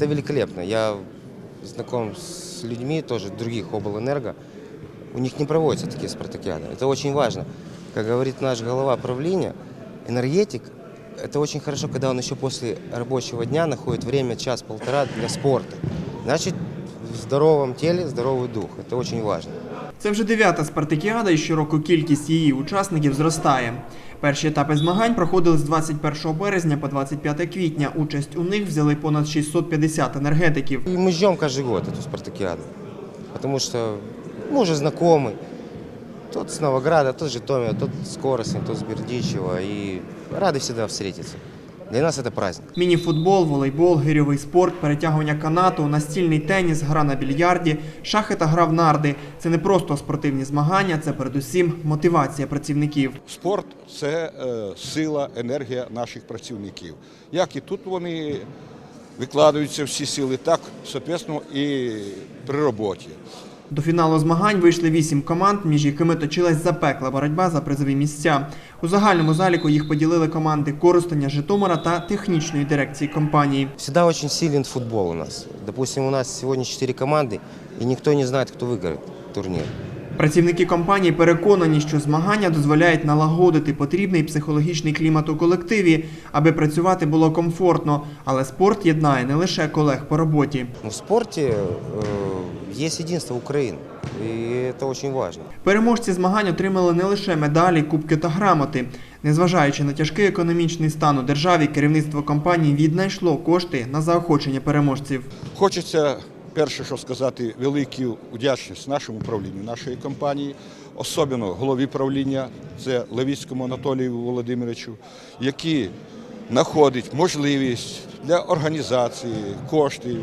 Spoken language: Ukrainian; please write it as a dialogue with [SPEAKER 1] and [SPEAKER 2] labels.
[SPEAKER 1] Это великолепно. Я знаком с людьми тоже других облэнерго. У них не проводятся такие спартакиады. Это очень важно. Как говорит наш глава правления, энергетик – это очень хорошо, когда он еще после рабочего дня находит время, час-полтора для спорта. Значит, в здоровом теле здоровый дух. Это очень важно.
[SPEAKER 2] Це вже дев'ята спартакіада, і щороку кількість її учасників зростає. Перші етапи змагань проходили з 21 березня по 25 квітня. Участь у них взяли понад 650 енергетиків.
[SPEAKER 1] И мы ждем каждый год эту спартакиаду. Потому что мы уже знакомы. Тот с Новограда, тот с Житомира, тот с Коростня, тот с Бердичева. И рады всегда встретиться. Для нас это праздник.
[SPEAKER 2] Мініфутбол, волейбол, гирьовий спорт, перетягування канату, настільний теніс, гра на більярді, шахи та гра в нарди. Це не просто спортивні змагання, це передусім мотивація працівників.
[SPEAKER 3] Спорт це е, сила, енергія наших працівників. Як і тут вони викладаються всі сили, так, соответственно, і при роботі.
[SPEAKER 2] До фіналу змагань вийшли вісім команд, між якими точилась запекла боротьба за призові місця. У загальному заліку їх поділили команди Коростеня, Житомира та технічної дирекції компанії.
[SPEAKER 1] Всегда очень силен футбол у нас. Допустим, у нас сегодня 4 команды, и никто не знает, кто выиграет турнир.
[SPEAKER 2] Працівники компанії переконані, що змагання дозволяють налагодити потрібний психологічний клімат у колективі, аби працювати було комфортно. Але спорт єднає не лише колег по роботі.
[SPEAKER 1] Но в спорте э, есть единство Украины, и это очень важно.
[SPEAKER 2] Переможці змагань отримали не лише медалі, кубки та грамоти. Незважаючи на тяжкий економічний стан у державі, керівництво компанії віднайшло кошти на заохочення переможців.
[SPEAKER 3] Хочеться перше, що сказати, велику вдячність нашому управлінню нашої компанії, особливо голові правління, це Левіцькому Анатолію Володимировичу, який знаходить можливість для організації коштів